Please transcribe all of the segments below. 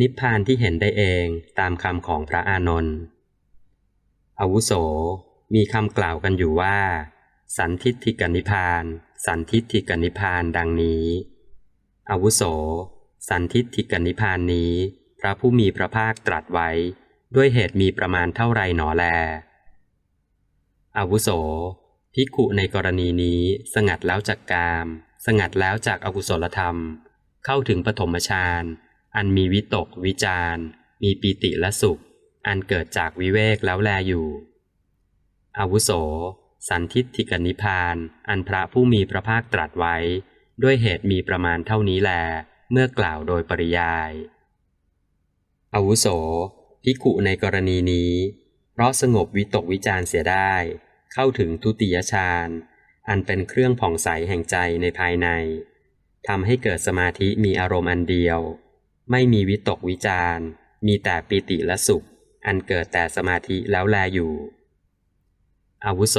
นิพพานที่เห็นได้เองตามคำของพระอานนท์อาวุโสมีคำกล่าวกันอยู่ว่า สันทิฏฐิกนิพพาน สันทิฏฐิกนิพพานดังนี้ อาวุโส สันทิฏฐิกนิพพานนี้ พระผู้มีพระภาคตรัสไว้ ด้วยเหตุมีประมาณเท่าไรหนอแล อาวุโสภิกขุในกรณีนี้สงัดแล้วจากกาม สงัดแล้วจากอากุศลธรรม เข้าถึงปฐมฌาน อันมีวิตกวิจารมีปีติและสุข อันเกิดจากวิเวกแล้วแลอยู่ อาวุโส สันทิฏฐิกนิพาน อันพระผู้มีพระภาคตรัสไว้ ด้วยเหตุมีประมาณเท่านี้แล เมื่อกล่าวโดยปริยาย อาวุโสภิกุในกรณีนี้ เพราะสงบวิตกวิจารเสียได้ เข้าถึงทุติยฌานอันเป็นเครื่องผ่องใสแห่งใจในภายในทำให้เกิดสมาธิมีอารมณ์อันเดียว ไม่มีวิตกวิจารมีแต่ปิติและสุข อันเกิดแต่สมาธิแล้วแลอยู่ อาวุโส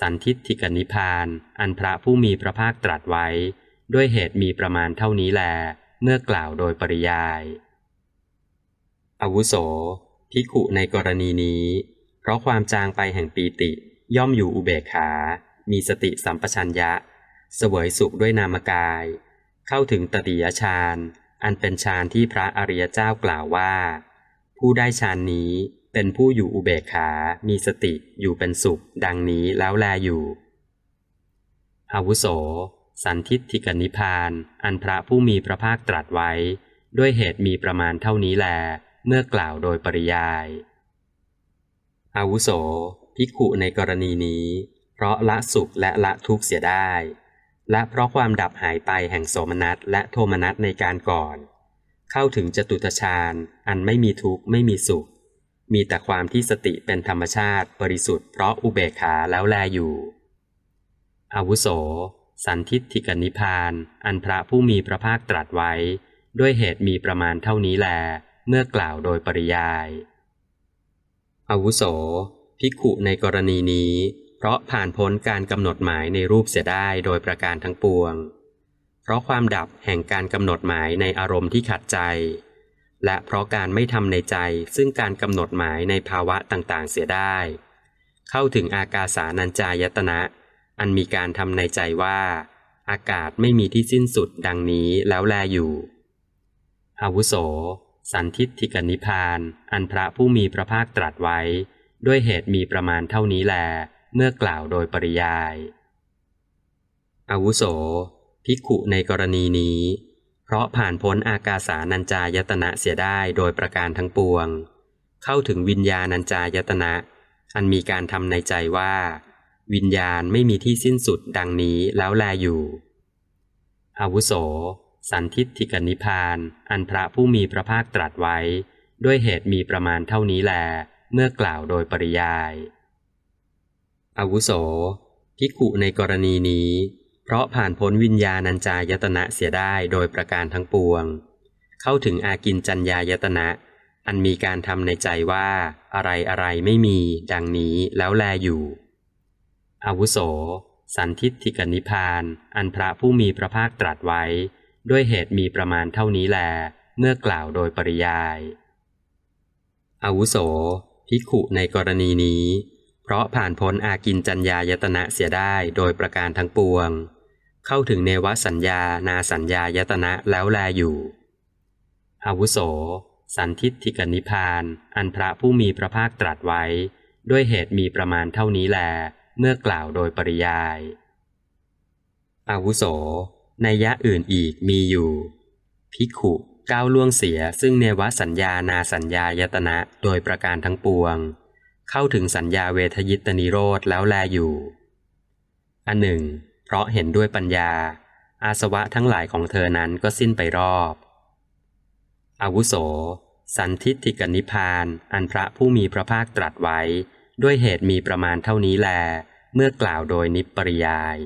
สันทิฏฐิกนิพาน อันพระผู้มีพระภาคตรัสไว้ ด้วยเหตุมีประมาณเท่านี้แล เมื่อกล่าวโดยปริยาย อาวุโสภิกขุในกรณีนี้ เพราะความจางไปแห่งปีติ ย่อมอยู่อุเบกขา มีสติสัมปชัญญะ เสวยสุขด้วยนามกาย เข้าถึงตติยฌาน อันเป็นฌานที่พระอริยเจ้ากล่าวว่า ผู้ได้ฌานนี้เป็นผู้อยู่อุเบกขา มีสติอยู่เป็นสุข ดังนี้แล้วแลอยู่อาวุโส สันทิฏฐิกนิพาน อันพระผู้มีพระภาคตรัสไว้ ด้วยเหตุมีประมาณเท่านี้แล เมื่อกล่าวโดยปริยายอาวุโสภิกขุในกรณีนี้ เพราะละสุขและละทุกข์เสียได้ และเพราะความดับหายไปแห่งโสมนัสและโทมนัสในการก่อน เข้าถึงจตุตฌานอันไม่มีทุกข์ไม่มีสุข มีแต่ความที่สติเป็นธรรมชาติบริสุทธิ์เพราะอุเบกขาแล้วแลอยู่อาวุโส สันทิฏฐิกนิพาน อันพระผู้มีพระภาคตรัสไว้ ด้วยเหตุมีประมาณเท่านี้แล เมื่อกล่าวโดยปริยายอาวุโสภิกขุในกรณีนี้ เพราะผ่านพ้นการกำหนดหมายในรูปเสียได้โดยประการทั้งปวง เพราะความดับแห่งการกำหนดหมายในอารมณ์ที่ขัดใจ และเพราะการไม่ทำในใจซึ่งการกำหนดหมายในภาวะต่างๆเสียได้ เข้าถึงอากาสานัญจายตนะ อันมีการทำในใจว่า อากาศไม่มีที่สิ้นสุดดังนี้แล้วแลอยู่อาวุโส สันทิฏฐิกนิพาน อันพระผู้มีพระภาคตรัสไว้ ด้วยเหตุมีประมาณเท่านี้แล เมื่อกล่าวโดยปริยาย อาวุโส ภิกขุในกรณีนี้ เพราะผ่านพ้นอากาสานัญจายตนะเสียได้โดยประการทั้งปวง เข้าถึงวิญญาณัญจายตนะ อันมีการทำในใจว่า วิญญาณไม่มีที่สิ้นสุดดังนี้แล้วแลอยู่ อาวุโส สันทิฏฐิกนิพาน อันพระผู้มีพระภาคตรัสไว้ ด้วยเหตุมีประมาณเท่านี้แล เมื่อกล่าวโดยปริยาย อาวุโส ภิกขุในกรณีนี้ เพราะผ่านพ้นวิญญาณัญจายตนะเสียได้โดยประการทั้งปวง เข้าถึงอากินจัญญายตนะ อันมีการทำในใจว่าอะไรอะไรไม่มี ดังนี้แล้วแลอยู่อาวุโส สันทิฏฐิกนิพาน อันพระผู้มีพระภาคตรัสไว้ ด้วยเหตุมีประมาณเท่านี้แล เมื่อกล่าวโดยปริยายอาวุโสภิกขุในกรณีนี้ เพราะผ่านพ้นอากินจัญญายตนะเสียได้โดยประการทั้งปวง เข้าถึงเนวสัญญานาสัญญายตนะแล้วแลอยู่อาวุโส สันทิฏฐิกนิพาน อันพระผู้มีพระภาคตรัสไว้ ด้วยเหตุมีประมาณเท่านี้แล เมื่อกล่าวโดยปริยายอาวุโสในยะอื่นอีกมีอยู่ ภิกขุก้าวล่วงเสียซึ่งเนวสัญญานาสัญญายตนะโดยประการทั้งปวง เข้าถึงสัญญาเวทยิตนิโรธแล้วแลอยู่ อันหนึ่ง เพราะเห็นด้วยปัญญา อาสวะทั้งหลายของเธอนั้นก็สิ้นไปรอบอาวุโส สันทิฏฐิกนิพานอันพระผู้มีพระภาคตรัสไว้ ด้วยเหตุมีประมาณเท่านี้แล เมื่อกล่าวโดยนิปปริยาย